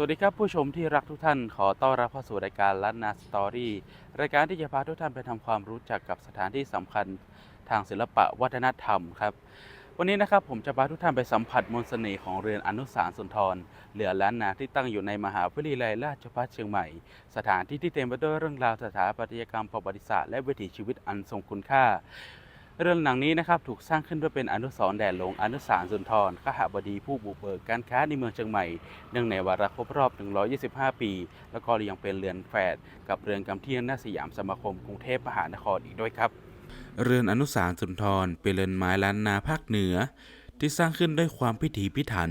สวัสดีครับผู้ชมที่รักทุกท่านขอต้อนรับเข้าสู่รายการล้านนาสตอรี่รายการที่จะพาทุกท่านไปทำความรู้จักกับสถานที่สำคัญทางศิลปะวัฒนธรรมครับ วันนี้นะครับผมจะพาทุกท่านไปสัมผัสมนต์เสน่ห์ของเรือนอนุสารสุนทรเรือล้านนาที่ตั้งอยู่ในมหาวิทยาลัยราชภัฏเชียงใหม่ สถานที่ที่เต็มไปด้วยเรื่องราวสถาปัตยกรรมประวัติศาสตร์และวิถีชีวิตอันทรงคุณค่า เรื่องหนังนี้นะครับถูกสร้างขึ้นเพื่อเป็นอนุสรณ์แด่หลวงอนุสารสุนทรขหบดีผู้บุกเบิกการค้าในเมืองเชียงใหม่ เนื่องในวาระครบรอบ 125 ปี แล้วก็ยังเป็นเรือนแฝดกับเรือนกำเทียงหน้าสยามสมาคมกรุงเทพมหานครอีกด้วยครับ เรือนอนุสารสุนทรเป็นเรือนไม้ล้านนาภาคเหนือ ที่สร้างขึ้นด้วยความพิถีพิถัน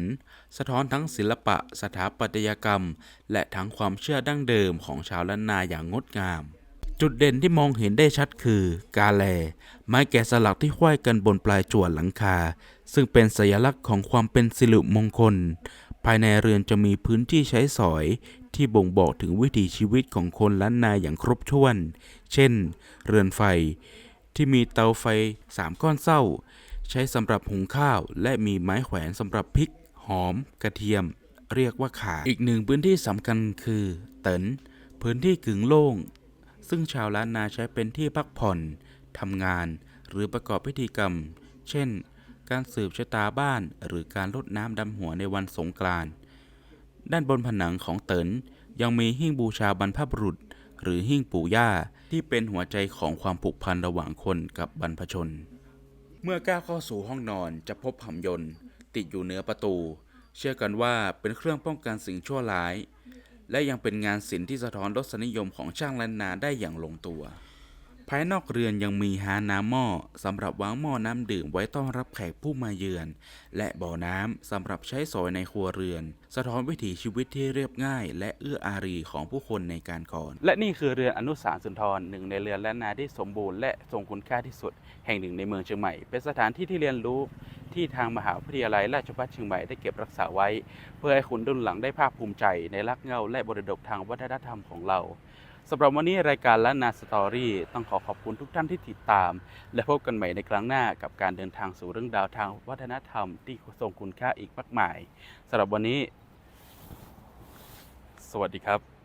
สะท้อนทั้งศิลปะ สถาปัตยกรรม และทั้งความเชื่อดั้งเดิมของชาวล้านนาอย่างงดงาม จุดเด่นที่มองเห็นได้ชัดคือกาแล ไม้แกะสลักที่ห้อยกันบนปลายจวหลังคา ซึ่งเป็นสัญลักษณ์ของความเป็นสิริมงคล ภายในเรือนจะมีพื้นที่ใช้สอย ที่บ่งบอกถึงวิถีชีวิตของคนล้านนาอย่างครบถ้วน เช่น เรือนไฟ ที่มีเตาไฟสามก้อนเศร้า ใช้สำหรับหุงข้าว และมีไม้แขวนสำหรับพริก หอม กระเทียม เรียกว่าขา อีกหนึ่งพื้นที่สำคัญคือ เตินพื้นที่กึ่งโล่ง ซึ่งชาวล้านนาใช้เป็นที่พักผ่อนทำงานหรือประกอบพิธีกรรม เช่น การสืบชะตาบ้านหรือการรดน้ำดำหัวในวันสงกรานต์ด้านบนผนังของเตินยังมีหิ้งบูชาบรรพบุรุษ หรือหิ้งปู่ย่าที่เป็นหัวใจของความผูกพันระหว่างคนกับบรรพชน เมื่อก้าวเข้าสู่ห้องนอนจะพบหำยนต์ ติดอยู่เหนือประตู เชื่อกันว่าเป็นเครื่องป้องกันสิ่งชั่วร้าย และยังเป็นงานศิลป์ที่สะท้อนรสนิยมของช่างล้านนาได้อย่างลงตัว ภายนอกเรือนยังมีฮาน้ำหม้อสำหรับวางหม้อน้ำดื่มไว้ต้อนรับแขกผู้มาเยือน และบ่อน้ำสำหรับใช้สอยในครัวเรือน สะท้อนวิถีชีวิตที่เรียบง่าย และเอื้ออารีของผู้คนในการก่อน และนี่คือเรือนอนุสารสุนทรหนึ่งในเรือนล้านนาที่สมบูรณ์และทรงคุณค่าที่สุด แห่งหนึ่งในเมืองเชียงใหม่ เป็นสถานที่ที่เรียนรู้ ที่ทางมหาวิทยาลัยราชภัฏเชียงใหม่ได้เก็บรักษาไว้ เพื่อให้คุณรุ่นหลังได้ภาคภูมิใจในรักเงาและบรดกทางวัฒนธรรมของเราสำหรับวันนี้รายการล้านาสตอรี่ต้องขอขอบคุณทุกท่านที่ติดตาม และพบกันใหม่ในครั้งหน้ากับการเดินทางสู่เรื่องราวทางวัฒนธรรมที่ทรงคุณค่าอีกมากมายสำหรับวันนี้ สวัสดีครับ